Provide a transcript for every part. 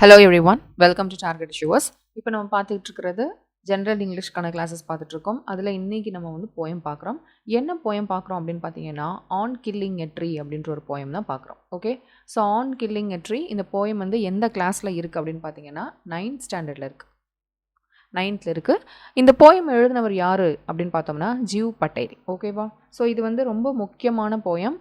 Hello everyone welcome to target sures இப்போ நம்ம பார்த்துக்கிட்டு இருக்கிறது ஜென்ரல் இங்கிலீஷ்க்கான கிளாஸஸ் பார்த்துட்ருக்கோம் அதில் இன்றைக்கி நம்ம வந்து போயம் பார்க்குறோம். என்ன போயம் பார்க்குறோம் அப்படின்னு பார்த்தீங்கன்னா ஆன் கில்லிங் எட்ரி அப்படின்ற ஒரு போயம் தான் பார்க்குறோம். Okay so on killing a tree இந்த போயம் வந்து எந்த கிளாஸில் இருக்குது அப்படின்னு பார்த்தீங்கன்னா நைன்த் ஸ்டாண்டர்டில் இருக்குது நைன்த்தில் இருக்குது இந்த போயம் எழுதினவர் யார் அப்படின்னு பார்த்தோம்னா ஜீவ் பட்டேல் ஓகேவா ஸோ இது வந்து ரொம்ப முக்கியமான போயம்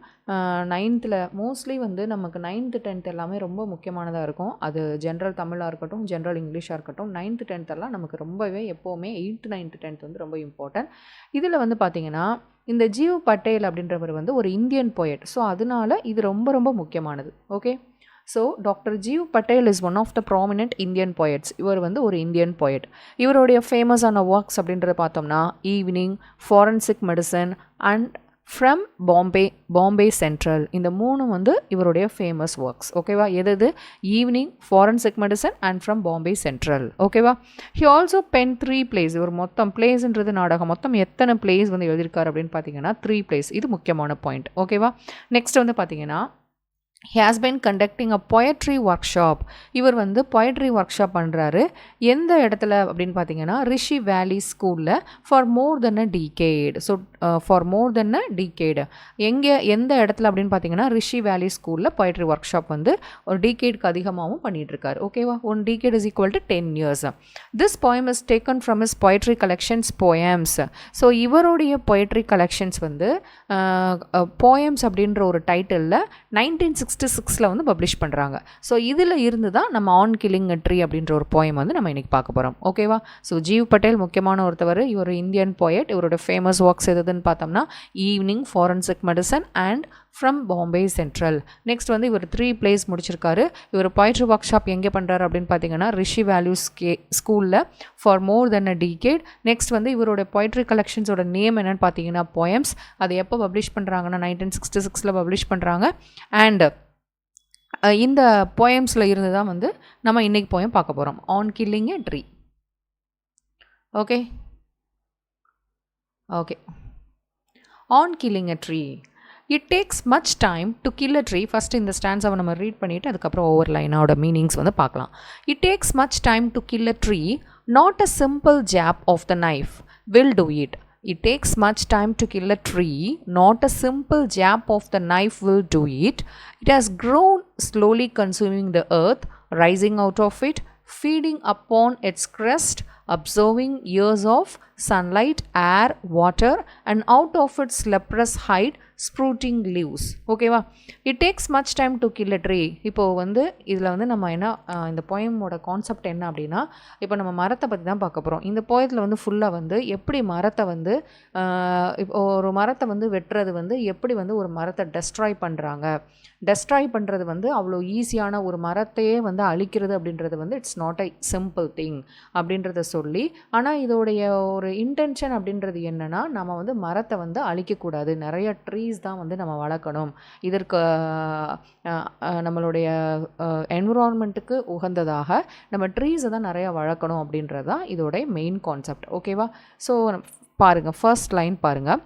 நைன்த்தில் மோஸ்ட்லி வந்து நமக்கு நைன்த்து டென்த் எல்லாமே ரொம்ப முக்கியமானதாக இருக்கும். அது ஜென்ரல் தமிழாக இருக்கட்டும் ஜென்ரல் இங்கிலீஷாக இருக்கட்டும். நைன்த்து டென்த்தெல்லாம் நமக்கு ரொம்பவே எப்போவுமே எயித்து நைன்த்து டென்த் வந்து ரொம்ப இம்பார்ட்டன்ட் இதில் வந்து பார்த்திங்கன்னா இந்த ஜீவ் பட்டேல் அப்படின்றவர் வந்து ஒரு இந்தியன் போயட் ஸோ அதனால இது ரொம்ப ரொம்ப முக்கியமானது. Okay so doctor Gieve Patel is one of the prominent Indian poets இவர் வந்து ஒரு இந்தியன் போயட் இவருடைய ஃபேமஸான ஒர்க்ஸ் அப்படின்றத பார்த்தோம்னா evening forensic medicine and from Bombay Bombay central இந்த மூணும் வந்து இவருடைய ஃபேமஸ் ஒர்க்ஸ் ஓகேவா எது எது? Evening forensic medicine and from Bombay central ஓகேவா he also pen three plays இவர் மொத்தம் பிளேஸ்ன்றது நாடகம். மொத்தம் எத்தனை பிளேஸ் வந்து எழுதியிருக்காரு அப்படின்னு பார்த்தீங்கன்னா த்ரீ பிளேஸ் இது முக்கியமான பாயிண்ட் ஓகேவா நெக்ஸ்ட் வந்து பார்த்தீங்கன்னா has been conducting a poetry workshop இவர் வந்து பொயட்ரி ஒர்க் ஷாப் பண்ணுறாரு எந்த இடத்துல அப்படின்னு பார்த்தீங்கன்னா ரிஷி வேலி ஸ்கூலில் for more than a decade so for more than a decade எங்கே எந்த இடத்துல அப்படின்னு பார்த்தீங்கன்னா ரிஷி வேலி ஸ்கூலில் பொயட்ரி ஒர்க் ஷாப் வந்து ஒரு டிகேடுக்கு அதிகமாகவும் பண்ணிகிட்ருக்காரு ஓகேவா one decade is equal to ten years this poem is taken from is poetry collections poems so இவருடைய பொயட்ரி கலெக்ஷன்ஸ் வந்து uh, uh, போயம்ஸ் அப்படின்ற ஒரு டைட்டிலில் நைன்டீன் சிக்ஸ்டி சிக்ஸில் வந்து பப்ளிஷ் பண்ணுறாங்க ஸோ இதில் இருந்து தான் நம்ம ஆன் கில்லிங் ட்ரீ அப்படின்ற ஒரு போயம் வந்து நம்ம இன்றைக்கி பார்க்க போகிறோம் ஓகேவா ஸோ ஜீவ் பட்டேல் முக்கியமான ஒருத்தவர். இவர் இந்தியன் போயட் இவரோட ஃபேமஸ் ஒர்க்ஸ் எதுன்னு பார்த்தோம்னா evening forensic medicine and from Bombay central next வந்து இவர் த்ரீ பிளேஸ் முடிச்சிருக்காரு. இவர் பொயட்ரி ஒர்க் ஷாப் எங்கே பண்ணுறாரு அப்படின்னு பார்த்தீங்கன்னா ரிஷி வேல்யூஸ் கே ஸ்கூலில் for more than a decade next வந்து இவரோட பொயட்ரி கலெக்ஷன்ஸோட நேம் என்னென்னு பார்த்தீங்கன்னா போயம்ஸ் அதை எப்போ பப்ளிஷ் பண்ணுறாங்கன்னா நைன்டீன் சிக்ஸ்டி சிக்ஸில் பப்ளிஷ் பண்ணுறாங்க அண்ட் இந்த போயம்ஸில் இருந்து தான் வந்து நம்ம இன்றைக்கி போயம் பார்க்க போகிறோம் on killing a tree okay okay on killing a tree It takes much time to kill a tree first இந்த ஸ்டாண்ட்ஸை நம்ம ரீட் பண்ணிவிட்டு அதுக்கப்புறம் ஒவ்வொரு லைனோட மீனிங்ஸ் வந்து பார்க்கலாம் it takes much time to kill a tree not a simple jab of the knife will do it It takes much time to kill a tree, not a simple jab of the knife will do it. It has grown slowly consuming the earth, rising out of it, feeding upon its crest, absorbing years of sunlight, air, water, and out of its leprous hide, sprouting leaves ஓகேவா it takes much time to kill a tree இப்போது வந்து இதில் வந்து நம்ம என்ன இந்த போயமோட concept என்ன அப்படின்னா இப்போ நம்ம மரத்தை பற்றி தான் பார்க்க போகிறோம் இந்த போயத்தில் வந்து ஃபுல்லாக வந்து எப்படி மரத்தை வந்து இப்போ ஒரு மரத்தை வந்து வெட்டுறது வந்து எப்படி வந்து ஒரு மரத்தை டெஸ்ட்ராய் பண்ணுறாங்க டெஸ்ட்ராய் பண்ணுறது வந்து அவ்வளோ ஈஸியான ஒரு மரத்தையே வந்து அழிக்கிறது அப்படின்றது வந்து it's not a simple thing அப்படின்றத சொல்லி ஆனால் இதோடைய ஒரு இன்டென்ஷன் அப்படின்றது என்னென்னா நம்ம வந்து மரத்தை வந்து அழிக்கக்கூடாது. நிறைய ட்ரீஸ் தான் வந்து நம்ம வளர்க்கணும். இதற்கு நம்மளுடைய என்விரான்மெண்ட்டுக்கு உகந்ததாக நம்ம ட்ரீஸை தான் நிறையா வளர்க்கணும் அப்படின்றது தான் இதோடைய மெயின் கான்செப்ட் ஓகேவா ஸோ பாருங்கள் ஃபர்ஸ்ட் லைன் பாருங்கள்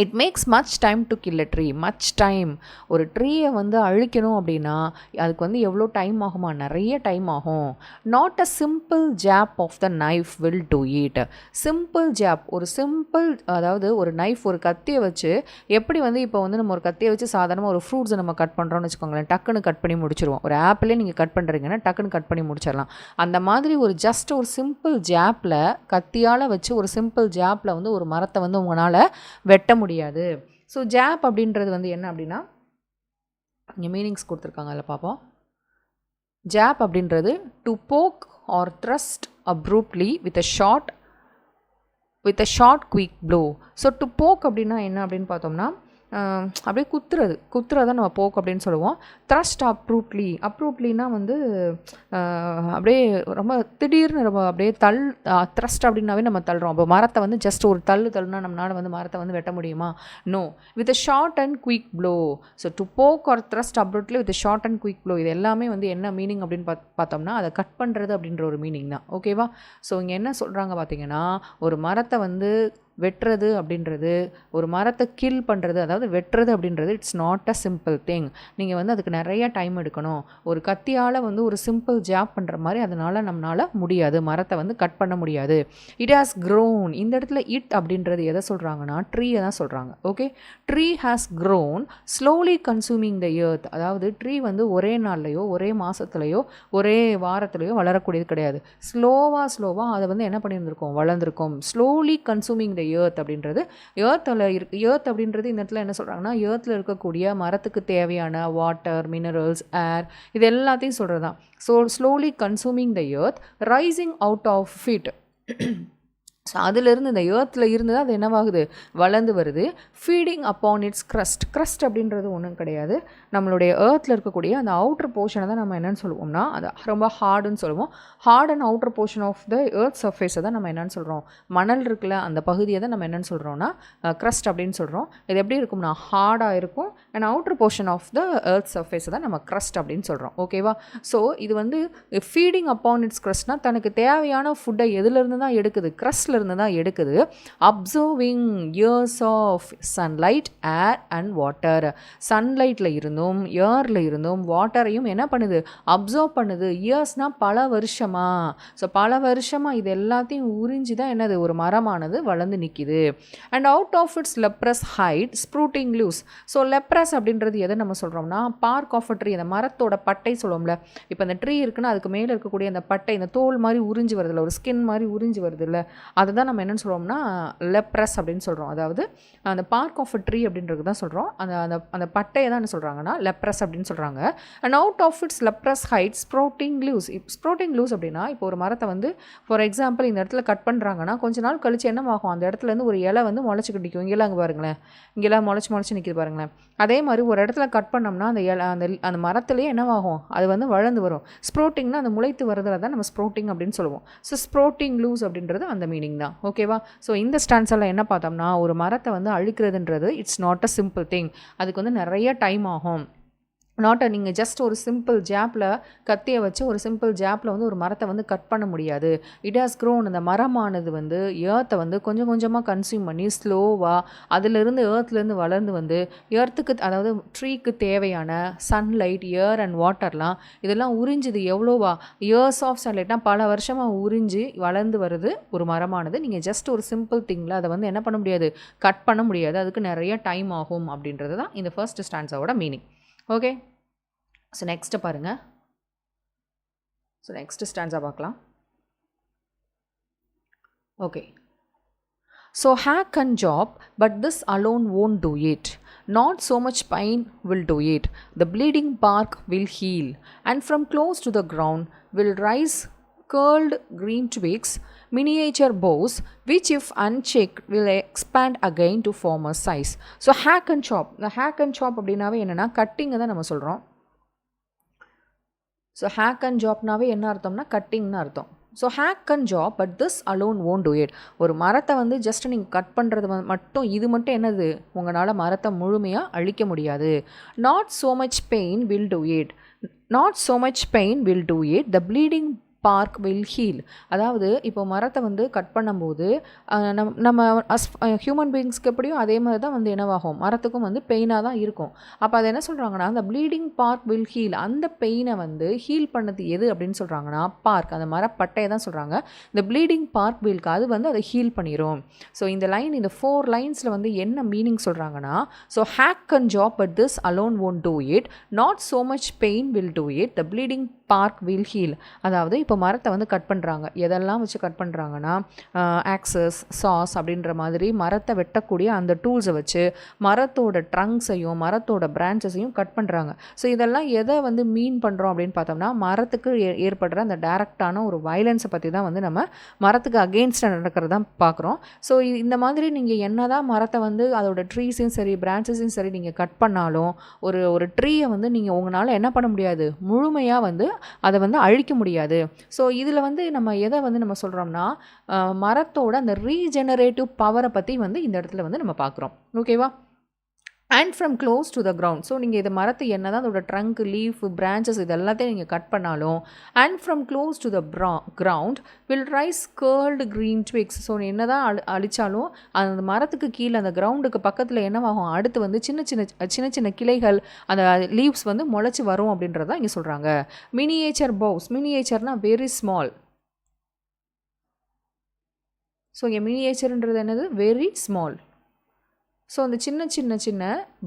it makes much time to kill a tree much time ஒரு ட்ரீயை வந்து அழிக்கணும் அப்படின்னா அதுக்கு வந்து எவ்வளோ டைம் ஆகுமா? நிறைய டைம் ஆகும். Not a simple jab of the knife will do it simple jab ஒரு சிம்பிள் அதாவது ஒரு நைஃப் ஒரு கத்தியை வச்சு எப்படி வந்து இப்போ வந்து நம்ம ஒரு கத்தியை வச்சு சாதாரணமாக ஒரு ஃப்ரூட்ஸை நம்ம கட் பண்ணுறோம்னு வச்சுக்கோங்களேன் டக்குன்னு கட் பண்ணி முடிச்சிருவோம். ஒரு ஆப்பிளே நீங்கள் கட் பண்ணுறீங்கன்னா டக்குன்னு கட் பண்ணி முடிச்சிடலாம் அந்த மாதிரி ஒரு ஜஸ்ட் ஒரு சிம்பிள் ஜாப்பில் கத்தியால் வச்சு ஒரு சிம்பிள் ஜாப்பில் வந்து ஒரு மரத்தை வந்து உங்களால் வெட்ட முடியாது. ஸோ ஜாப் அப்படின்றது வந்து என்ன அப்படின்னா இங்கே மீனிங்ஸ் கொடுத்துருக்காங்க அதில் பார்ப்போம் ஜாப் அப்படின்றது to poke or thrust abruptly with a short with a short quick blow so to poke அப்படின்னா என்ன அப்படின்னு பார்த்தோம்னா அப்படியே குத்துறது. குத்துறதை நம்ம போக் அப்படின்னு சொல்லுவோம். த்ரஸ்ட் அப்ரூட்லி அப்ரூட்லினா வந்து அப்படியே ரொம்ப திடீர்னு ரொம்ப அப்படியே தள் த்ரஸ்ட் அப்படின்னாவே நம்ம தள்ளுறோம். அப்போ மரத்தை வந்து ஜஸ்ட் ஒரு தள்ளு தள்ளுனா நம்மளால் வந்து மரத்தை வந்து வெட்ட முடியுமா? No with a short and quick blow so to poke or thrust abruptly with short and quick blow இது எல்லாமே வந்து என்ன மீனிங் அப்படின்னு பார்த்து பார்த்தோம்னா அதை கட் பண்ணுறது அப்படின்ற ஒரு மீனிங் தான். ஓகேவா ஸோ இங்கே என்ன சொல்கிறாங்க பார்த்தீங்கன்னா ஒரு மரத்தை வந்து வெட்டுறது அப்படின்றது ஒரு மரத்தை கில் பண்ணுறது அதாவது வெட்டுறது அப்படின்றது it's not a simple thing நீங்கள் வந்து அதுக்கு நிறைய டைம் எடுக்கணும். ஒரு கத்தியால் வந்து ஒரு சிம்பிள் ஜாப் பண்ணுற மாதிரி அதனால் நம்மளால் முடியாது. மரத்தை வந்து கட் பண்ண முடியாது. இட் ஹாஸ் க்ரோன் இந்த இடத்துல இட் அப்படின்றது எதை சொல்கிறாங்கன்னா ட்ரீயை தான் சொல்கிறாங்க okay tree has grown slowly consuming the earth அதாவது ட்ரீ வந்து ஒரே நாள்லையோ ஒரே மாதத்துலையோ ஒரே வாரத்துலையோ வளரக்கூடியது கிடையாது. ஸ்லோவாக ஸ்லோவாக அதை வந்து என்ன பண்ணியிருந்திருக்கோம்? வளர்ந்துருக்கோம். ஸ்லோலி கன்சூமிங் த ஏர்த் அப்படின்றது. ஏர்த்தில் இருக்கு ஏர்த் அப்படின்றது இந்த இடத்துல என்ன சொல்கிறாங்கன்னா ஏர்த்தில் இருக்கக்கூடிய மரத்துக்கு தேவையான வாட்டர் மினரல்ஸ் ஏர் இது எல்லாத்தையும் சொல்கிறது தான் so slowly consuming the earth rising out of feed so அதிலிருந்து இந்த ஏர்த்தில் இருந்து தான் அது என்னவாகுது? வளர்ந்து வருது. Feeding upon its crust crust அப்படின்றது ஒன்றும் கிடையாது. நம்மளுடைய ஏர்த்தில் இருக்கக்கூடிய அந்த அவுட்ரு போர்ஷனை தான் நம்ம என்னென்னு சொல்லுவோம்னா அது ரொம்ப ஹார்டுன்னு சொல்லுவோம். Hard and outer portion of the earth சர்ஃபேஸை தான் நம்ம என்னென்னு சொல்கிறோம் மணல் இருக்குல்ல அந்த பகுதியை தான் நம்ம என்னென்னு சொல்கிறோம்னா க்ரஸ்ட் அப்படின்னு சொல்கிறோம் இது எப்படி இருக்கும்னா ஹார்டாக இருக்கும். And outer portion of the earth சர்ஃபேஸை தான் நம்ம க்ரஸ்ட் அப்படின்னு சொல்கிறோம் ஓகேவா ஸோ இது வந்து ஃபீடிங் அப்பான் இட்ஸ் க்ரஸ்ட்னால் தனக்கு தேவையான ஃபுட்டை எதுலேருந்து தான் எடுக்குது? க்ரஸ்டில் இருந்து தான் எடுக்குது. Absorbing years of sunlight air and water சன்லைட்டில் இருந்தும் ஏரில் இருந்தும் வாட்டரையும் என்ன பண்ணுது? அப்சர்வ் பண்ணுது. இயர்ஸ்னால் பல வருஷமாக ஸோ பல வருஷமாக இது எல்லாத்தையும் உறிஞ்சி தான் என்னது? ஒரு மரமானது வளர்ந்து நிற்கிது and out of its leprous hide sprouting leaves so leprous அப்படின்றது எதை நம்ம சொல்கிறோம்னா பார்க் ஆஃப் ட்ரீ அந்த மரத்தோட பட்டை சொல்லுவோம்ல. இப்போ அந்த ட்ரீ இருக்குன்னா அதுக்கு மேலே இருக்கக்கூடிய அந்த பட்டை இந்த தோல் மாதிரி உறிஞ்சி வருதுல்ல ஒரு ஸ்கின் மாதிரி உறிஞ்சி வருதுல்ல. அதை தான் நம்ம என்னென்னு சொல்கிறோம்னா லெப்ரஸ் அப்படின்னு சொல்கிறோம் அதாவது அந்த பார்க் ஆஃப் அ ட்ரீ அப்படின்றது தான் சொல்கிறோம் அந்த அந்த அந்த பட்டையை தான் என்ன சொல்கிறாங்கன்னா லெப்ரஸ் அப்படின்னு சொல்கிறாங்க and out of its leprous hide sprouting leaves sprouting leaves அப்படின்னா இப்போ ஒரு மரத்தை வந்து ஃபார் எக்ஸாம்பிள் இந்த இடத்துல கட் பண்ணுறாங்கன்னா கொஞ்ச நாள் கழிச்சு என்ன ஆகும் அந்த இடத்துலேருந்து ஒரு இலை வந்து முளைச்சி கிடைக்கும் இங்கெல்லாம் அங்கே பாருங்களேன். இங்கெல்லாம் முளைச்சி முளைச்சி நிற்கிது பாருங்களேன். அதே மாதிரி ஒரு இடத்துல கட் பண்ணோம்னா அந்த இலை அந்த அந்த மரத்துலேயே என்னவாகும்? அது வந்து வளர்ந்து வரும். ஸ்ப்ரோட்டிங்னா அந்த முளைத்து வரதில் தான் நம்ம ஸ்ப்ரோட்டிங் அப்படின்னு சொல்லுவோம். ஸோ ஸ்ப்ரோட்டிங் லூஸ் அப்படின்றது அந்த மீனிங் தான் ஓகேவா ஸோ இந்த ஸ்டான்ஸில் என்ன பார்த்தோம்னா ஒரு மரத்தை வந்து அழிக்கிறதுன்றது it's not a simple thing அதுக்கு வந்து நிறைய டைம் ஆகும். நாட் நீங்கள் ஜஸ்ட் ஒரு சிம்பிள் ஜாப்பில் கத்தியை வச்சு ஒரு சிம்பிள் ஜாப்பில் வந்து ஒரு மரத்தை வந்து கட் பண்ண முடியாது. இட் ஹாஸ் க்ரோன் அந்த மரமானது வந்து ஏர்த்தை வந்து கொஞ்சம் கொஞ்சமாக கன்சியூம் பண்ணி ஸ்லோவாக அதிலிருந்து ஏர்த்லேருந்து வளர்ந்து வந்து ஏர்த்துக்கு அதாவது ட்ரீக்கு தேவையான சன்லைட் ஏர் அண்ட் வாட்டர்லாம் இதெல்லாம் உறிஞ்சுது எவ்வளோவா? இயர்ஸ் ஆஃப் சன்லைட்னா பல வருஷமாக உறிஞ்சி வளர்ந்து வருது ஒரு மரமானது. நீங்கள் ஜஸ்ட் ஒரு சிம்பிள் திங்கில் அதை வந்து என்ன பண்ண முடியாது? கட் பண்ண முடியாது. அதுக்கு நிறைய டைம் ஆகும் அப்படின்றது தான் இந்த first ஸ்டான்ஸாவோட meaning okay so next பாருங்கள் ஸோ நெக்ஸ்ட்டு ஸ்டான்ஸாக பார்க்கலாம் okay so hack and chop but this alone won't do it not so much pain will do it the bleeding bark will heal and from close to the ground will rise curled green twigs, miniature bows, which if unchecked will expand again to former size. So hack and chop. இந்த hack and chop அப்படின்னாவே என்னென்னா கட்டிங்கை தான் நம்ம சொல்கிறோம் so hack and ஜாப்னாவே என்ன அர்த்தம்னா கட்டிங்னு அர்த்தம். So hack and chop but this alone won't do it ஒரு மரத்தை வந்து ஜஸ்ட் நீங்கள் கட் பண்ணுறது மட்டும் இது மட்டும் என்னது? உங்களால் மரத்தை முழுமையாக அழிக்க முடியாது. Not so much pain will do it not so much pain will do it the bleeding bark will heal அதாவது இப்போ மரத்தை வந்து கட் பண்ணும்போது நம் நம்ம அஸ் ஹியூமன் பீயிங்ஸ்க்கு எப்படியும் அதே மாதிரி தான் வந்து என்னவாகும்? மரத்துக்கும் வந்து பெயினாக தான் இருக்கும். அப்போ அதை என்ன சொல்கிறாங்கன்னா அந்த ப்ளீடிங் பார்க் வில் ஹீல் அந்த பெயினை வந்து ஹீல் பண்ணது எது அப்படின்னு சொல்கிறாங்கன்னா பார்க் அந்த மரப்பட்டையை தான் சொல்கிறாங்க இந்த ப்ளீடிங் பார்க் வில்க்கு அது வந்து அதை ஹீல் பண்ணிடும் ஸோ இந்த லைன் இந்த ஃபோர் லைன்ஸில் வந்து என்ன மீனிங் சொல்கிறாங்கன்னா so hack and chop but this alone won't do it not so much pain will do it the bleeding bark will heal. அதாவது இப்போ மரத்தை வந்து கட் பண்ணுறாங்க எதெல்லாம் வச்சு கட் பண்ணுறாங்கன்னா ஆக்சஸ் சாஸ் அப்படின்ற மாதிரி மரத்தை வெட்டக்கூடிய அந்த டூல்ஸை வச்சு மரத்தோட ட்ரங்க்ஸையும் மரத்தோட பிரான்ச்சஸையும் கட் பண்ணுறாங்க ஸோ இதெல்லாம் எதை வந்து மீன் பண்ணுறோம் அப்படின்னு பார்த்தோம்னா மரத்துக்கு ஏ- ஏற்படுற அந்த டேரக்டான ஒரு வயலன்ஸை பற்றி தான் வந்து நம்ம மரத்துக்கு அகெயின்ஸ்டாக நடக்கிறது தான் பார்க்குறோம். ஸோ இந்த மாதிரி நீங்கள் என்ன தான் மரத்தை வந்து அதோட ட்ரீஸையும் சரி பிரான்ச்சஸையும் சரி நீங்கள் கட் பண்ணாலும் ஒரு ஒரு ட்ரீயை வந்து நீங்கள் உங்களால் என்ன பண்ண முடியாது? முழுமையாக வந்து அதை வந்து அழிக்க முடியாது. ஸோ இதில் வந்து நம்ம எதை வந்து நம்ம சொல்கிறோம்னா மரத்தோட அந்த ரீஜெனரேட்டிவ் பவரை பற்றி வந்து இந்த இடத்துல வந்து நம்ம பார்க்குறோம். ஓகேவா and from close to the ground so நீங்கள் இது மரத்து என்ன தான் அதோட ட்ரங்க் லீஃப் பிரான்ச்சஸ் இது எல்லாத்தையும் நீங்கள் கட் பண்ணாலும் and from close to the ப்ரா ground will rise curled green twigs so என்ன தான் அழி அழிச்சாலும் அந்த மரத்துக்கு கீழே அந்த கிரவுண்டுக்கு பக்கத்தில் என்னவாகும்? அடுத்து வந்து சின்ன சின்ன சின்ன சின்ன கிளைகள் அந்த லீவ்ஸ் வந்து முளைச்சி வரும் அப்படின்றத இங்கே சொல்கிறாங்க மினியேச்சர் பவுஸ் மினியேச்சர்னால் வெரி ஸ்மால் ஸோ இங்கே மினியேச்சர்ன்றது என்னது? வெரி ஸ்மால் ஸோ அந்த சின்ன சின்ன சின்ன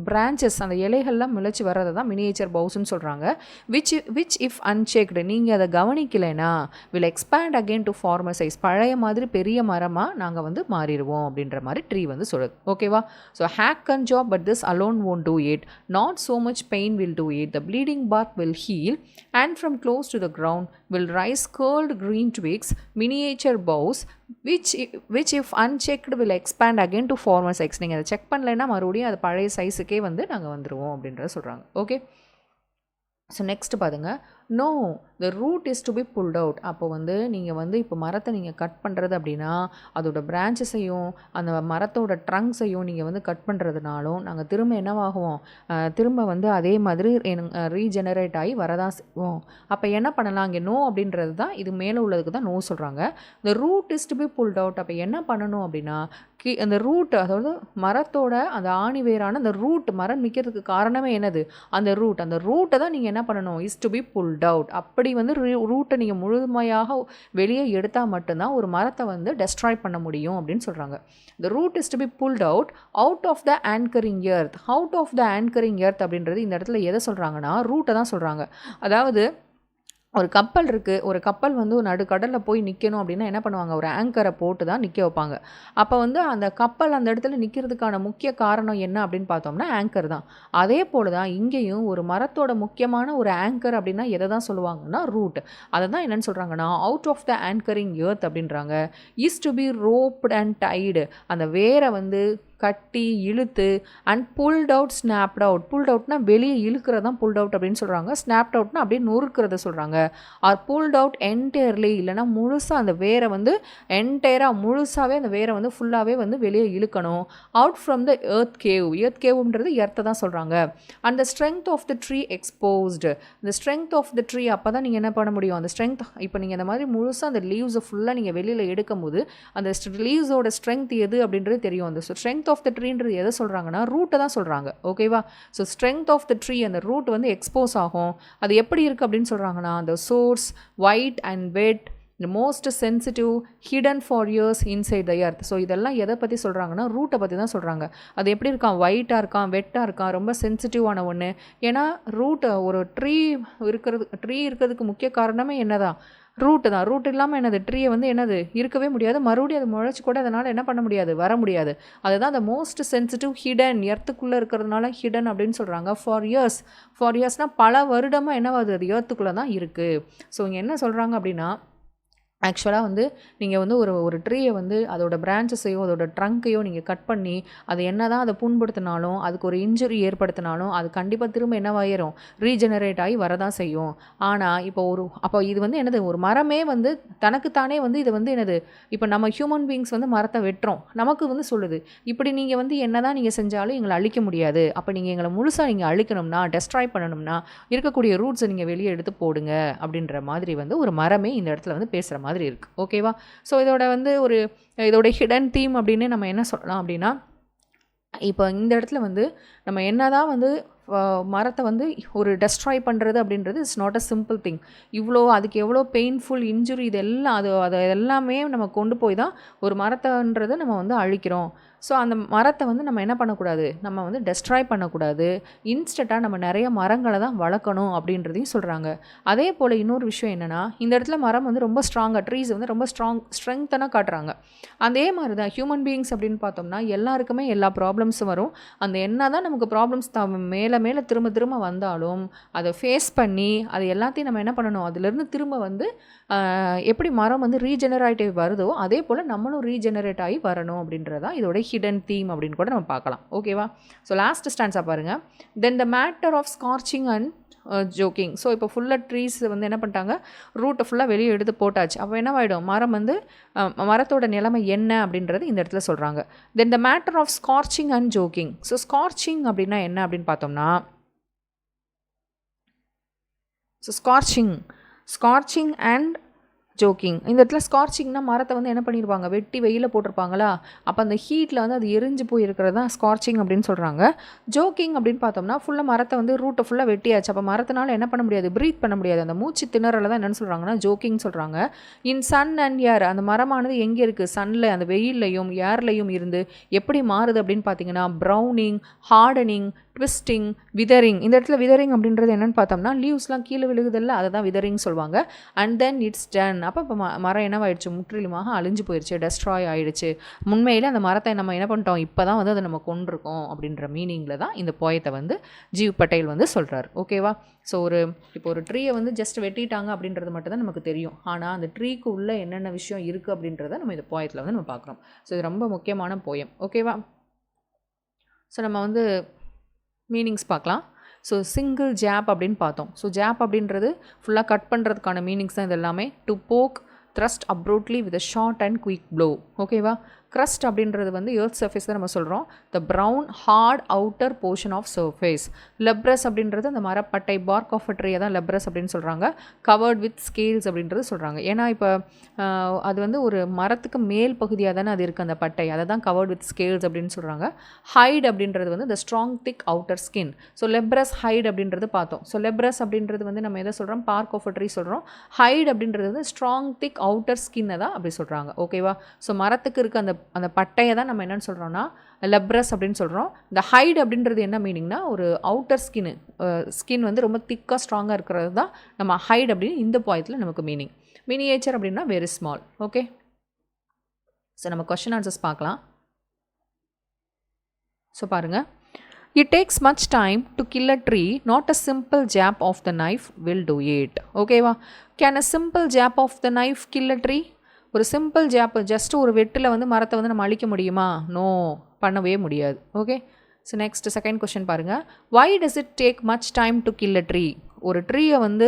பிரான்ச்சஸ் அந்த இலைகள்லாம் முளைச்சி வர்றதை தான் மினியேச்சர் பவுஸ்ன்னு சொல்கிறாங்க விச் விச் இஃப் அன்சேக்டு நீங்கள் அதை கவனிக்கலைன்னா will expand again to former size பழைய மாதிரி பெரிய மரமாக நாங்கள் வந்து மாறிடுவோம் அப்படின்ற மாதிரி ட்ரீ வந்து சொல்லுது. ஓகேவா so hack gun chop but this alone won't do it not so much pain will do it the bleeding bark will heal and from close to the ground will rise curled green twigs miniature boughs which which if unchecked will expand again to former size நீங்கள் அதை check பண்ணலைன்னா மறுபடியும் அது பழைய சைஸுக்கே வந்து நாங்கள் வந்துடுவோம் அப்படின்றத சொல்கிறாங்க ஓகே ஸோ நெக்ஸ்ட் பாருங்க. No the root is to be pulled out அப்போ வந்து நீங்கள் வந்து இப்போ மரத்தை நீங்கள் கட் பண்ணுறது அப்படின்னா அதோட பிரான்ச்சஸையும் அந்த மரத்தோட ட்ரங்க்ஸையும் நீங்கள் வந்து கட் பண்ணுறதுனாலும் நாங்கள் திரும்ப என்னவாகுவோம்? திரும்ப வந்து அதே மாதிரி ரீஜெனரேட் ஆகி வரதான் செய்வோம். அப்போ என்ன பண்ணலாம் இங்கே நோ அப்படின்றது தான் இது மேலே உள்ளதுக்கு தான் நோ சொல்கிறாங்க இந்த root is to be pulled out அப்போ என்ன பண்ணணும் அப்படின்னா கீ அந்த ரூட் அதாவது மரத்தோட அந்த ஆணி வேரான அந்த ரூட் மரம் நிற்கிறதுக்கு காரணமே என்னது? அந்த ரூட் அந்த ரூட்டை தான் நீங்கள் என்ன பண்ணணும்? Is to be pulled out அப்படி வந்து ரூட்டை நீங்கள் முழுமையாக வெளியே எடுத்தால் மட்டும்தான் ஒரு மரத்தை வந்து டெஸ்ட்ராய் பண்ண முடியும் அப்படின்னு சொல்கிறாங்க the root is to be pulled out out of the anchoring earth out of the anchoring earth அப்படின்றது இந்த இடத்துல எதை சொல்கிறாங்கன்னா ரூட்டை தான் சொல்கிறாங்க அதாவது ஒரு கப்பல் இருக்குது ஒரு கப்பல் வந்து ஒரு நடுக்கடலில் போய் நிற்கணும் அப்படின்னா என்ன பண்ணுவாங்க? ஒரு ஆங்கரை போட்டு தான் நிற்க வைப்பாங்க. அப்போ வந்து அந்த கப்பல் அந்த இடத்துல நிற்கிறதுக்கான முக்கிய காரணம் என்ன அப்படின்னு பார்த்தோம்னா ஆங்கர் தான். அதே போல் தான் இங்கேயும் ஒரு மரத்தோட முக்கியமான ஒரு ஆங்கர் அப்படின்னா எதை தான் சொல்லுவாங்கன்னா ரூட் அதை தான் என்னன்னு சொல்கிறாங்கன்னா out of the anchoring earth அப்படின்றாங்க. Is to be roped and tied அந்த வேரை வந்து கட்டி இழுத்து and pulled out snapped out pulled அவுட்னா வெளியே இழுக்கிறது தான் புல்ட் அவுட் அப்படின்னு சொல்கிறாங்க ஸ்னாப்ட் அவுட்னா அப்படியே நொறுக்கிறத சொல்கிறாங்க ஆர் புல்ட் அவுட் என்டையர்லி இல்லைன்னா முழுசாக அந்த வேரை வந்து என்டையராக முழுசாகவே அந்த வேரை வந்து ஃபுல்லாகவே வந்து வெளியே இழுக்கணும். Out from the earth cave earth கேவ்ன்றது எர்த்தை தான் சொல்கிறாங்க அந்த strength of the tree exposed இந்த ஸ்ட்ரென்த் ஆஃப் த ட்ரீ அப்போ தான் நீங்கள் என்ன பண்ண முடியும்? அந்த ஸ்ட்ரென்த் இப்போ நீங்கள் இந்த மாதிரி முழுசாக அந்த லீவ்ஸை ஃபுல்லாக நீங்கள் வெளியில் எடுக்கும்போது அந்த லீவ்ஸோட ஸ்ட்ரென்த் எது அப்படின்றது தெரியும். அந்த ஸ்ட்ரென்த் ஆஃப் த ட்ரீன்றது எதை சொல்கிறாங்கன்னா ரூட்டை தான் சொல்கிறாங்க ஓகேவா so strength of the tree அந்த ரூட் வந்து எக்ஸ்போஸ் ஆகும். அது எப்படி இருக்குது அப்படின்னு சொல்கிறாங்கன்னா அந்த சோர்ஸ் ஒயிட் அண்ட் வெட் இந்த most sensitive hidden for years inside the earth so இதெல்லாம் எதை பற்றி சொல்கிறாங்கன்னா ரூட்டை பற்றி தான் சொல்கிறாங்க அது எப்படி இருக்கான்? ஒயிட்டாக இருக்கான் வெட்டாக இருக்கான் ரொம்ப சென்சிட்டிவான ஒன்று ஏன்னா ரூட்டை ஒரு ட்ரீ இருக்கிறது ட்ரீ இருக்கிறதுக்கு முக்கிய காரணமே என்னதான்? ரூட்டு தான். ரூட் இல்லாமல் என்னது? ட்ரீயை வந்து என்னது? இருக்கவே முடியாது. மறுபடியும் அது முளைச்சி கூட அதனால் என்ன பண்ண முடியாது? வர முடியாது. அதுதான் அந்த மோஸ்ட் சென்சிட்டிவ் ஹிடன் எர்த்துக்குள்ளே இருக்கிறதுனால ஹிடன் அப்படின்னு சொல்கிறாங்க ஃபார் இயர்ஸ் ஃபார் இயர்ஸ்னால் பல வருடமாக என்னவாது அது எர்த்துக்குள்ளே தான் இருக்குது ஸோ இங்கே என்ன சொல்கிறாங்க அப்படின்னா ஆக்சுவலாக வந்து நீங்கள் வந்து ஒரு ஒரு ட்ரீயை வந்து அதோட பிரான்ச்சஸையோ அதோட ட்ரங்க்கையோ நீங்கள் கட் பண்ணி அது என்ன தான் அதை புண்படுத்தினாலும் அதுக்கு ஒரு இன்ஜுரி ஏற்படுத்தினாலும் அது கண்டிப்பாக திரும்ப என்னவாயிரும் ரீஜெனரேட் ஆகி வரதான் செய்யும். ஆனால் இப்போ ஒரு அப்போ இது வந்து என்னது? ஒரு மரமே வந்து தனக்குத்தானே வந்து இது வந்து என்னது? இப்போ நம்ம ஹியூமன் பீயிங்ஸ் வந்து மரத்தை வெட்டுறோம். நமக்கு வந்து சொல்லுது இப்படி நீங்கள் வந்து என்ன தான் நீங்கள் செஞ்சாலும் எங்களை அழிக்க முடியாது. அப்போ நீங்கள் எங்களை முழுசாக நீங்கள் அழிக்கணும்னா டெஸ்ட்ராய் பண்ணணும்னா இருக்கக்கூடிய ரூட்ஸை நீங்கள் வெளியே எடுத்து போடுங்க அப்படின்ற மாதிரி வந்து ஒரு மரமே இந்த இடத்துல வந்து பேசுகிற மாதிரி மாதிரி இருக்குது ஓகேவா ஸோ இதோட வந்து ஒரு இதோட ஹிடன் தீம் அப்படின்னு நம்ம என்ன சொல்லலாம் அப்படின்னா இப்போ இந்த இடத்துல வந்து நம்ம என்ன தான் வந்து மரத்தை வந்து ஒரு டெஸ்ட்ராய் பண்ணுறது அப்படின்றது it's not a simple thing இவ்வளோ அதுக்கு எவ்வளோ பெயின்ஃபுல் இன்ஜுரி இதெல்லாம் அது அதை எல்லாமே நம்ம கொண்டு போய் தான் ஒரு மரத்தைன்றதை நம்ம வந்து அழிக்கிறோம். ஸோ அந்த மரத்தை வந்து நம்ம என்ன பண்ணக்கூடாது? நம்ம வந்து டெஸ்ட்ராய் பண்ணக்கூடாது. இன்ஸ்டண்ட்டாக நம்ம நிறைய மரங்களை தான் வளர்க்கணும் அப்படின்றதையும் சொல்கிறாங்க அதே போல் இன்னொரு விஷயம் என்னென்னா இந்த இடத்துல மரம் வந்து ரொம்ப ஸ்ட்ராங்காக ட்ரீஸ் வந்து ரொம்ப ஸ்ட்ராங் ஸ்ட்ரெங்தனாக காட்டுறாங்க. அதே மாதிரி தான் ஹியூமன் பீயிங்ஸ் அப்படின்னு பார்த்தோம்னா எல்லாருக்குமே எல்லா ப்ராப்ளம்ஸும் வரும். அந்த என்ன தான் நமக்கு ப்ராப்ளம்ஸ் த மேலே மேலே திரும்ப திரும்ப வந்தாலும் அதை ஃபேஸ் பண்ணி அது எல்லாத்தையும் நம்ம என்ன பண்ணணும்? அதுலேருந்து திரும்ப வந்து எப்படி மரம் வந்து ரீஜெனரேட்டிவ் வருதோ அதே போல் நம்மளும் ரீஜெனரேட் ஆகி வரணும் அப்படின்றது தான் இதோட ஹிடன் தீம் அப்படின்னு கூட நம்ம பார்க்கலாம். ஓகேவா ஸோ லாஸ்ட் ஸ்டான்ஸாக பாருங்கள் then the matter of scorching and choking so இப்போ ஃபுல்லாக ட்ரீஸ் வந்து என்ன பண்ணிட்டாங்க? ரூட்டை ஃபுல்லாக வெளியே எடுத்து போட்டாச்சு. அப்போ என்னவாயிடும்? மரம் வந்து மரத்தோட நிலைமை என்ன அப்படின்றது இந்த இடத்துல சொல்கிறாங்க then the matter of scorching and choking so scorching அப்படின்னா என்ன அப்படின்னு பார்த்தோம்னா so scorching scorching and choking இந்த இடத்துல ஸ்கார்ச்சிங்னா மரத்தை வந்து என்ன பண்ணியிருப்பாங்க வெட்டி வெயிலில் போட்டிருப்பாங்களா? அப்போ அந்த ஹீட்டில் வந்து அது எரிஞ்சு போயிருக்கிறது தான் ஸ்கார்ச்சிங் அப்படின்னு சொல்கிறாங்க ஜோக்கிங் அப்படின்னு பார்த்தோம்னா ஃபுல்லாக மரத்தை வந்து ரூட்டை ஃபுல்லாக வெட்டியாச்சு. அப்போ மரத்தினால என்ன பண்ண முடியாது? ப்ரீத் பண்ண முடியாது. அந்த மூச்சு திணறல தான் என்னென்னு சொல்கிறாங்கன்னா ஜோக்கிங் சொல்கிறாங்க இன் சன் அண்ட் ஏர் அந்த மரமானது எங்கே இருக்குது சன்னில் அந்த வெயில்லையும் ஏர்லையும் இருந்து எப்படி மாறுது அப்படின்னு பார்த்தீங்கன்னா ப்ரௌனிங் ஹார்டனிங் ட்விஸ்டிங் விதரிங் இந்த இடத்துல விதரிங் அப்படின்றது என்னென்னு பார்த்தோம்னா லீவ்ஸ்லாம் கீழே விழுகுதில்ல அதை தான் விதரிங் சொல்லுவாங்க. அண்ட் தென் இட்ஸ் டன் அப்போ இப்போ ம- மரம் என்னவாயிடுச்சு? முற்றிலுமாக அழிஞ்சு போயிடுச்சு டெஸ்ட்ராய் ஆயிடுச்சு. உண்மையில் அந்த மரத்தை நம்ம என்ன பண்ணிட்டோம்? இப்போ தான் வந்து அதை நம்ம கொண்டிருக்கோம் அப்படின்ற மீனிங்கில் தான் இந்த போயத்தை வந்து ஜீவ் பட்டேல் வந்து சொல்கிறார் ஓகேவா ஸோ ஒரு இப்போ ஒரு ட்ரீயை வந்து ஜஸ்ட் வெட்டிட்டாங்க அப்படின்றது மட்டும் தான் நமக்கு தெரியும். ஆனால் அந்த ட்ரீக்கு உள்ள என்னென்ன விஷயம் இருக்குது அப்படின்றத நம்ம இந்த போயத்தில் வந்து நம்ம பார்க்குறோம். ஸோ இது ரொம்ப முக்கியமான போயம் ஓகேவா ஸோ நம்ம வந்து மீனிங்ஸ் பார்க்கலாம். ஸோ சிங்கிள் ஜாப் அப்படின்னு பார்த்தோம். ஸோ ஜாப் அப்படின்றது ஃபுல்லாக கட் பண்ணுறதுக்கான மீனிங்ஸ் தான் இது எல்லாமே to poke thrust abruptly with short and quick blow ஓகேவா க்ரஸ்ட் அப்படின்றது வந்து ஏர்த் சர்ஃபேஸ் தான் நம்ம சொல்கிறோம் the brown hard outer portion of surface leprous அப்படின்றது அந்த மரப்பட்டை பார்க் ஆஃப் ட்ரீயை தான் லெப்ரஸ் அப்படின்னு சொல்கிறாங்க கவர்ட் வித் ஸ்கேல்ஸ் அப்படின்றது சொல்கிறாங்க ஏன்னா இப்போ அது வந்து ஒரு மரத்துக்கு மேல் பகுதியாக தானே அது இருக்குது அந்த பட்டை. அதை தான் கவர்ட் வித் ஸ்கேல்ஸ் அப்படின்னு சொல்கிறாங்க ஹைட் அப்படின்றது வந்து the strong thick outer skin so leprous hide அப்படின்றது பார்த்தோம். ஸோ லெப்ரஸ் அப்படின்றது வந்து நம்ம எதை சொல்கிறோம் பார்க் ஆஃப் ட்ரீ சொல்கிறோம் ஹைட் அப்படின்றது வந்து ஸ்ட்ராங் திக் அவுட்டர் ஸ்கின்னை தான் அப்படி சொல்கிறாங்க ஓகேவா ஸோ மரத்துக்கு இருக்க அந்த அந்த பட்டையை தான் நம்ம என்னன்னு சொல்கிறோம்னா லெப்ரஸ் அப்படின்னு சொல்கிறோம் இந்த ஹைட் அப்படின்றது என்ன மீனிங்னா ஒரு அவுட்டர் ஸ்கின்னு ஸ்கின் வந்து ரொம்ப திக்காக ஸ்ட்ராங்காக இருக்கிறது தான் நம்ம ஹைட் அப்படின்னு இந்த பாயத்தில் நமக்கு மீனிங் மினியேச்சர் அப்படின்னா வெரி ஸ்மால் ஓகே ஸோ நம்ம கொஷின் ஆன்சர்ஸ் பார்க்கலாம். ஸோ பாருங்கள் it takes much time to kill a tree not a simple jab of the knife will do it ஓகேவா can a simple jab of the knife kill a tree ஒரு simple jab just ஒரு வெட்டில் வந்து மரத்தை வந்து நம்ம அழிக்க முடியுமா? நோ பண்ணவே முடியாது. Okay so next second question பாருங்கள் why does it take much time to kill a tree ஒரு ட்ரீயை வந்து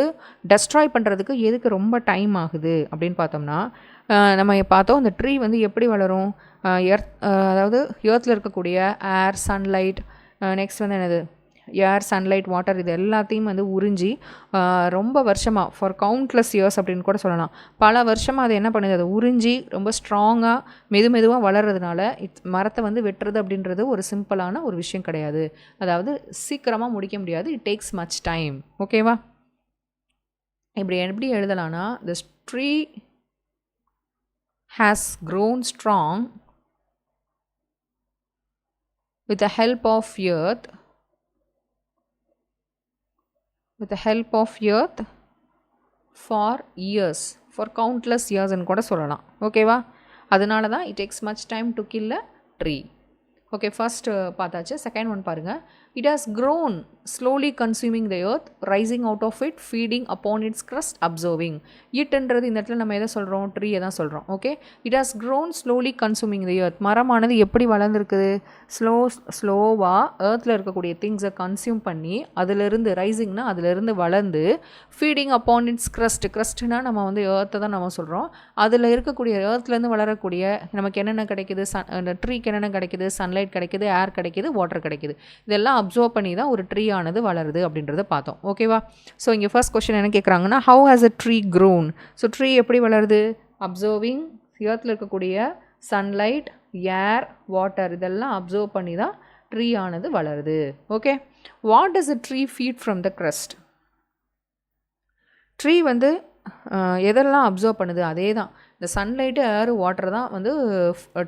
டெஸ்ட்ராய் பண்ணுறதுக்கு எதுக்கு ரொம்ப டைம் ஆகுது? அப்படின்னு பார்த்தோம்னா நம்ம பார்த்தோம் அந்த ட்ரீ வந்து எப்படி வளரும்? எர்த் அதாவது எர்த்தில் இருக்கக்கூடிய ஏர் சன்லைட் நெக்ஸ்ட் வந்து என்னது? ஏர் சன்லைட் வாட்டர் இது எல்லாத்தையும் வந்து உறிஞ்சி ரொம்ப வருஷமாக ஃபார் கவுண்ட்லெஸ் இயர்ஸ் அப்படின்னு கூட சொல்லலாம். பல வருஷமாக அது என்ன பண்ணுது? அதை உறிஞ்சி ரொம்ப ஸ்ட்ராங்காக மெது மெதுவாக வளர்றதுனால இட் மரத்தை வந்து வெட்டுறது அப்படின்றது ஒரு சிம்பிளான ஒரு விஷயம் கிடையாது. அதாவது சீக்கிரமாக முடிக்க முடியாது. இட் டேக்ஸ் மச் டைம் ஓகேவா இப்படி எப்படி எழுதலான்னா the tree has grown strong with the help of earth. With the help of earth for years. For countless கூட சொல்லலாம். ஓகேவா அதனால தான் it takes much time to kill a tree okay first பார்த்தாச்சு. Second one பாருங்கள் it has grown slowly consuming the earth rising out of it feeding upon its crust absorbing இட்ன்றது இந்த இடத்துல நம்ம எதை சொல்கிறோம் ட்ரீயை தான் சொல்கிறோம் okay it has grown slowly consuming the earth மரமானது எப்படி வளர்ந்துருக்குது? ஸ்லோ ஸ்லோவாக ஏர்த்தில் இருக்கக்கூடிய திங்ஸை கன்சியூம் பண்ணி அதிலிருந்து ரைசிங்னா அதிலிருந்து வளர்ந்து ஃபீடிங் அப்பான் இட்ஸ் க்ரஸ்ட் crustனா நம்ம வந்து ஏர்த்தை தான் நம்ம சொல்கிறோம் அதில் இருக்கக்கூடிய ஏர்த்லேருந்து வளரக்கூடிய நமக்கு என்னென்ன கிடைக்குது? சன் அந்த ட்ரீக்கு என்னென்ன கிடைக்குது? சன்லைட் கிடைக்குது ஏர் கிடைக்குது வாட்டர் கிடைக்குது. இதெல்லாம் அப்சர்வ் பண்ணி தான் ஒரு ட்ரீ ஆனது வளருது அப்படின்றத பார்த்தோம். ஓகேவா ஸோ இங்கே ஃபர்ஸ்ட் கொஷின் என்ன கேட்குறாங்கன்னா how has a tree grown so tree எப்படி வளருது? அப்சர்விங் ஏர்த்தில் இருக்கக்கூடிய சன்லைட் ஏர் வாட்டர் இதெல்லாம் அப்சர்வ் பண்ணி தான் ட்ரீ ஆனது வளருது. Okay what is a tree feed from the crust tree வந்து எதெல்லாம் அப்சர்வ் பண்ணுது? அதே தான் இந்த சன்லைட்டு ஏர் வாட்டர் தான் வந்து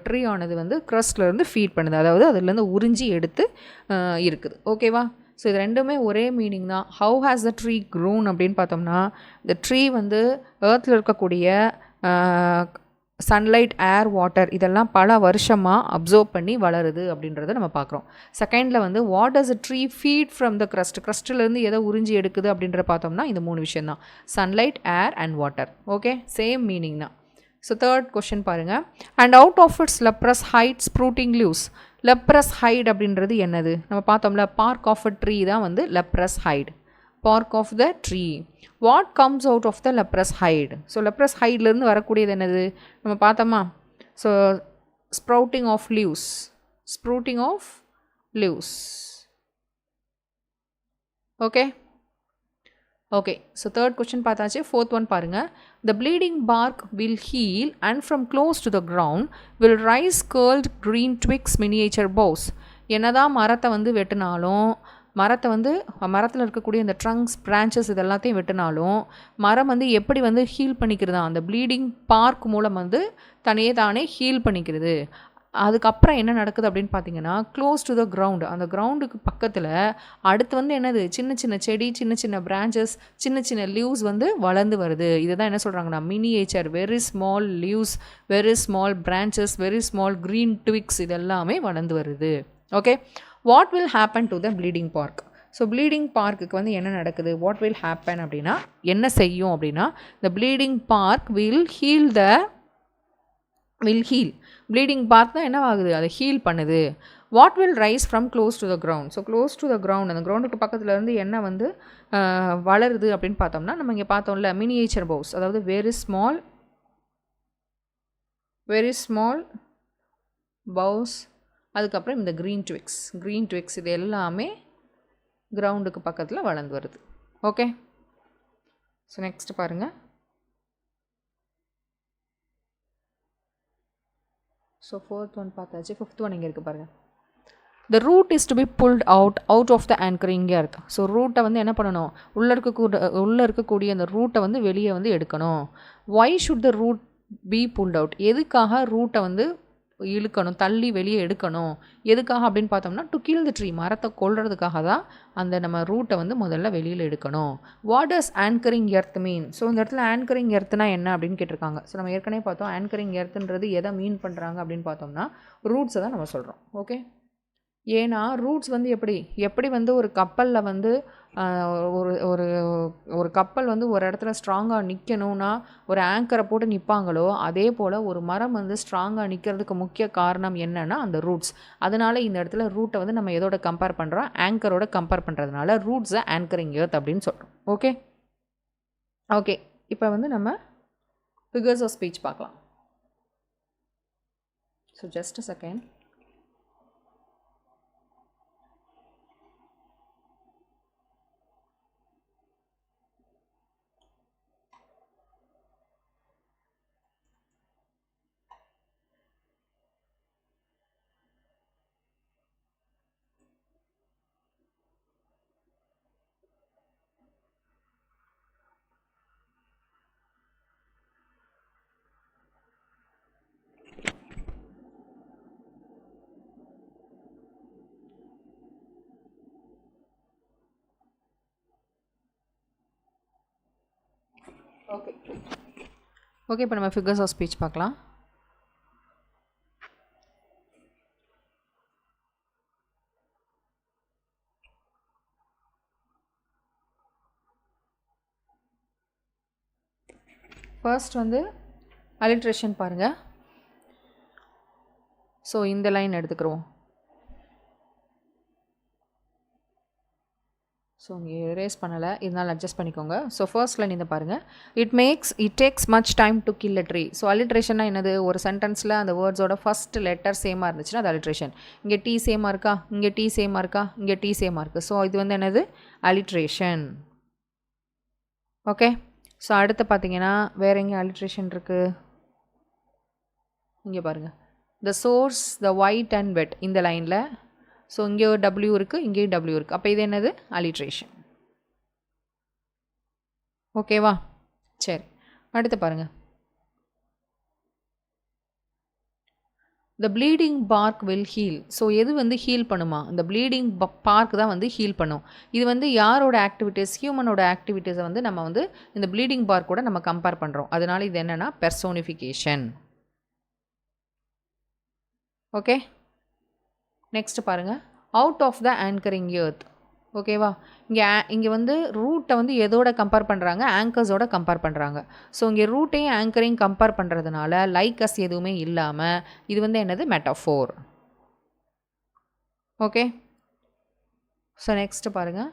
ட்ரீ ஆனது வந்து க்ரஸ்ட்லேருந்து ஃபீட் பண்ணுது. அதாவது அதுலேருந்து உறிஞ்சி எடுத்து இருக்குது. ஓகேவா ஸோ இது ரெண்டுமே ஒரே மீனிங் தான். How has the tree grown அப்படின்னு பார்த்தோம்னா இந்த ட்ரீ வந்து ஏர்த்தில் இருக்கக்கூடிய சன்லைட் ஏர் வாட்டர் இதெல்லாம் பல வருஷமாக அப்சர்வ் பண்ணி வளருது அப்படின்றத நம்ம பார்க்குறோம். செகண்டில் வந்து what does a tree feed from the crust crustலேருந்து எதை உறிஞ்சி எடுக்குது அப்படின்ற பார்த்தோம்னா இந்த மூணு விஷயம் தான். Sunlight air and water okay same meaning தான். ஸோ தேர்ட் கொஷின் பாருங்கள் and out of its leprous hide sprouting leaves leprous hide அப்படின்றது என்னது? நம்ம பார்த்தோம்ல பார்க் ஆஃப் அ ட்ரீ தான் வந்து leprous hide bark of the tree what comes out of the leprous hide so leprous ஹைட்லேருந்து வரக்கூடியது என்னது? நம்ம பார்த்தோமா? So sprouting of leaves sprouting of leaves okay okay so third question பார்த்தாச்சு. Fourth one பாருங்கள் the bleeding bark will heal and from close to the ground will rise curled green twigs miniature boughs என்னதான் மரத்தை வந்து வெட்டினாலும் மரத்தை வந்து மரத்தில் இருக்கக்கூடிய இந்த ட்ரங்க்ஸ் பிரான்ச்சஸ் இது எல்லாத்தையும் வெட்டினாலும் மரம் வந்து எப்படி வந்து ஹீல் பண்ணிக்கிறதா? அந்த ப்ளீடிங் பார்க் மூலம் வந்து தனியே தானே ஹீல் பண்ணிக்கிறது. அதுக்கப்புறம் என்ன நடக்குது அப்படின்னு பார்த்தீங்கன்னா க்ளோஸ் டு த கிரவுண்டு அந்த கிரவுண்டுக்கு பக்கத்தில் அடுத்து வந்து என்னது? சின்ன சின்ன செடி சின்ன சின்ன பிரான்ச்சஸ் சின்ன சின்ன லீவ்ஸ் வந்து வளர்ந்து வருது. இதை தான் என்ன சொல்கிறாங்கன்னா miniature very small leaves very small branches very small green twigs இதெல்லாமே வளர்ந்து வருது. Okay what will happen to the bleeding bark so bleeding பார்க்குக்கு வந்து என்ன நடக்குது? வாட் வில் ஹேப்பன் அப்படின்னா என்ன செய்யும் அப்படின்னா the bleeding bark will heal the will heal bleeding பார்த்தா தான் என்ன ஆகுது அதை ஹீல் பண்ணுது. What will rise from close to the ground so close to the ground அந்த கிரவுண்டுக்கு பக்கத்தில் இருந்து என்ன வந்து வளருது அப்படின்னு பார்த்தோம்னா நம்ம இங்கே பார்த்தோம்ல மினியேச்சர் பவுஸ் அதாவது very small very small boughs அதுக்கப்புறம் இந்த க்ரீன் ட்விக்ஸ் க்ரீன் ட்விக்ஸ் இது எல்லாமே கிரவுண்டுக்கு பக்கத்தில் வளர்ந்து வருது. ஓகே ஸோ நெக்ஸ்ட் பாருங்கள் ஸோ ஃபோர்த் ஒன் பார்த்தாச்சு ஃபிஃப்த் ஒன் இங்கே இருக்குது பாருங்கள் the root is to be pulled out out of the anchor இங்கே இருக்கு. ஸோ ரூட்டை வந்து என்ன பண்ணணும்? உள்ளே இருக்கக்கூட உள்ளே இருக்கக்கூடிய அந்த ரூட்டை வந்து வெளியே வந்து எடுக்கணும். Why should the root be pulled out எதுக்காக ரூட்டை வந்து இழுக்கணும் தள்ளி வெளியே எடுக்கணும். எதுக்காக அப்படின்னு பார்த்தோம்னா டு கில் த ட்ரீ மரத்தை கொள்றதுக்காக தான் அந்த நம்ம ரூட்டை வந்து முதல்ல வெளியில் எடுக்கணும். What is anchoring earth mean so இந்த இடத்துல ஆன்கரிங் எர்த்னா என்ன அப்படின்னு கேட்டிருக்காங்க. ஸோ நம்ம ஏற்கனவே பார்த்தோம் ஆன்கரிங் எர்த்துன்றது எதை மீன் பண்ணுறாங்க அப்படின்னு பார்த்தோம்னா ரூட்ஸை தான் நம்ம சொல்கிறோம் ஓகே ஏன்னா ரூட்ஸ் வந்து எப்படி? எப்படி வந்து ஒரு கப்பலில் வந்து ஒரு ஒரு ஒரு கப்பல் வந்து ஒரு இடத்துல ஸ்ட்ராங்காக நிற்கணும்னா ஒரு ஆங்கரை போட்டு நிற்பாங்களோ அதே போல் ஒரு மரம் வந்து ஸ்ட்ராங்காக நிற்கிறதுக்கு முக்கிய காரணம் என்னென்னா அந்த ரூட்ஸ் அதனால் இந்த இடத்துல ரூட்டை வந்து நம்ம எதோட கம்பேர் பண்ணுறோம் ஆங்கரோட கம்பேர் பண்ணுறதுனால ரூட்ஸை ஆங்கரிங் ஏர்த் அப்படின்னு சொல்கிறோம் ஓகே ஓகே இப்போ வந்து நம்ம ஃபிகர்ஸ் ஆஃப் ஸ்பீச் பார்க்கலாம். So just a second okay okay இப்போ நம்ம ஃபிகர்ஸ் ஆஃப் ஸ்பீச் பார்க்கலாம். ஃபர்ஸ்ட் வந்து அலிட்ரேஷன் பாருங்கள் ஸோ இந்த லைன் எடுத்துக்கிறோம். ஸோ இங்கே ரேஸ் பண்ணலை. இதனால் அட்ஜஸ்ட் பண்ணிக்கோங்க. ஸோ ஃபர்ஸ்ட் லைன் இதை பாருங்கள் it makes it takes much time to kill a tree so அலிட்ரேஷன்னா என்னது? ஒரு சென்டென்ஸில் அந்த வேர்ட்ஸோட ஃபஸ்ட் லெட்டர் சேமாக இருந்துச்சுன்னா அது அலிட்ரேஷன் இங்கே டி சேமாக இருக்கா? இங்கே டி சேமாக இருக்கா? இங்கே டி சேமாக இருக்குது ஸோ இது வந்து என்னது? அலிட்ரேஷன் ஓகே ஸோ அடுத்து பார்த்தீங்கன்னா வேறு எங்கே அலிட்ரேஷன் இருக்குது இங்கே பாருங்கள் the source the white and wet இந்த லைனில் ஸோ இங்கே ஒரு டபிள்யூ இருக்குது இங்கேயும் டபிள்யூ இருக்குது அப்போ இது என்னது? அலிட்ரேஷன் ஓகேவா சரி. அடுத்து பாருங்கள் the bleeding bark will heal so எது வந்து ஹீல் பண்ணுமா? இந்த ப்ளீடிங் பார்க் தான் வந்து ஹீல் பண்ணும். இது வந்து யாரோட ஆக்டிவிட்டீஸ் ஹியூமனோட ஆக்டிவிட்டீஸை வந்து நம்ம வந்து இந்த ப்ளீடிங் பார்க்கோட நம்ம கம்பேர் பண்ணுறோம் அதனால இது என்னென்னா பெர்சோனிஃபிகேஷன் ஓகே நெக்ஸ்ட் பாருங்கள் out of the angering earth ஓகேவா இங்கே இங்கே வந்து ரூட்டை வந்து எதோட கம்பேர் பண்ணுறாங்க ஆங்கர்ஸோட கம்பேர் பண்ணுறாங்க ஸோ இங்கே ரூட்டையும் ஆங்கரையும் கம்பேர் பண்ணுறதுனால லைக்கஸ் எதுவுமே இல்லாமல் இது வந்து என்னது? மெட்டாஃபோர் ஓகே ஸோ நெக்ஸ்ட்டு பாருங்கள்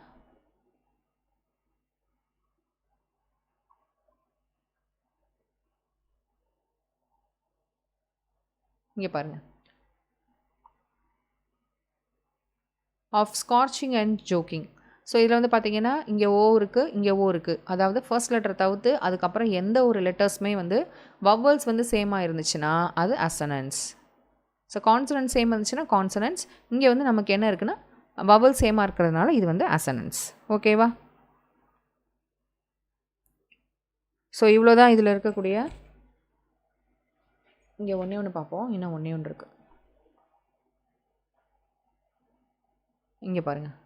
இங்கே பாருங்கள் of scorching and choking so இதில் வந்து பார்த்திங்கன்னா இங்கே ஓ இருக்குது இங்கே ஓ இருக்குது அதாவது ஃபர்ஸ்ட் லெட்டர் தவிர்த்து அதுக்கப்புறம் எந்த ஒரு லெட்டர்ஸுமே வந்து வவ்வல்ஸ் வந்து சேமாக இருந்துச்சுன்னா அது அசனன்ஸ் ஸோ கான்சனன்ஸ் சேம் இருந்துச்சுன்னா கான்சனன்ஸ் இங்கே வந்து நமக்கு என்ன இருக்குன்னா வவல் சேமாக இருக்கிறதுனால இது வந்து அசனன்ஸ் ஓகேவா ஸோ இவ்வளோ தான் இதில் இருக்கக்கூடிய. இங்கே ஒன்றே ஒன்று பார்ப்போம் இன்னும் ஒன்றே ஒன்று இருக்குது இங்கே பாருங்கள்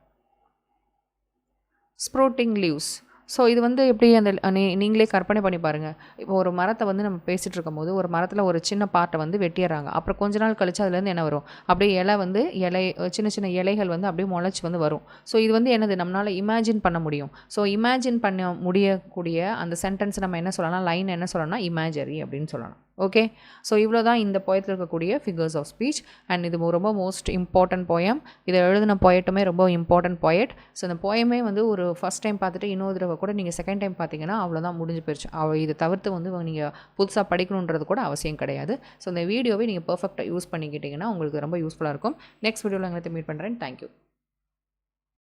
ஸ்ப்ரோட்டிங் லீவ்ஸ் ஸோ இது வந்து எப்படி அந்த நீ நீங்களே கற்பனை பண்ணி பாருங்கள் இப்போ ஒரு மரத்தை வந்து நம்ம பேசிகிட்டு இருக்கும்போது ஒரு மரத்தில் ஒரு சின்ன பாட்டை வந்து வெட்டிடுறாங்க. அப்புறம் கொஞ்ச நாள் கழிச்சு அதுலேருந்து என்ன வரும்? அப்படியே இலை வந்து இலை சின்ன சின்ன இலைகள் வந்து அப்படியே முளைச்சி வந்து வரும். ஸோ இது வந்து என்னது? நம்மளால் இமேஜின் பண்ண முடியும். ஸோ இமேஜின் பண்ண முடியக்கூடிய அந்த சென்டென்ஸ் நம்ம என்ன சொல்லலாம்? லைன் என்ன சொல்லலாம்னா இமேஜரி அப்படின்னு சொல்லலாம். ஓகே? ஸோ இவ்வளோ தான் இந்த பொயத்தில் இருக்கக்கூடிய ஃபிகர்ஸ் ஆஃப் ஸ்பீச் அண்ட் இது ரொம்ப மோஸ்ட் இம்பார்ட்டன்ட் போயம் இதை எழுதின பொயட்டுமே ரொம்ப இம்பார்ட்டன்ட் போயட் ஸோ இந்த பொயமே வந்து ஒரு ஃபஸ்ட் டைம் பார்த்துட்டு இன்னொரு தடவை கூட நீங்கள் செகண்ட் டைம் பார்த்தீங்கன்னா அவ்வளோதான் முடிஞ்சு போயிடுச்சு அவ இதை தவிர்த்து வந்து நீங்கள் புதுசாக படிக்கணுன்றது கூட அவசியம் கிடையாது. ஸோ இந்த வீடியோவை நீங்கள் பர்ஃபெக்டாக யூஸ் பண்ணிக்கிட்டிங்கன்னா உங்களுக்கு ரொம்ப யூஸ்ஃபுல்லாக இருக்கும். நெக்ஸ்ட் வீடியோவில் எங்களை மீட் பண்ணுறேன் தேங்க்யூ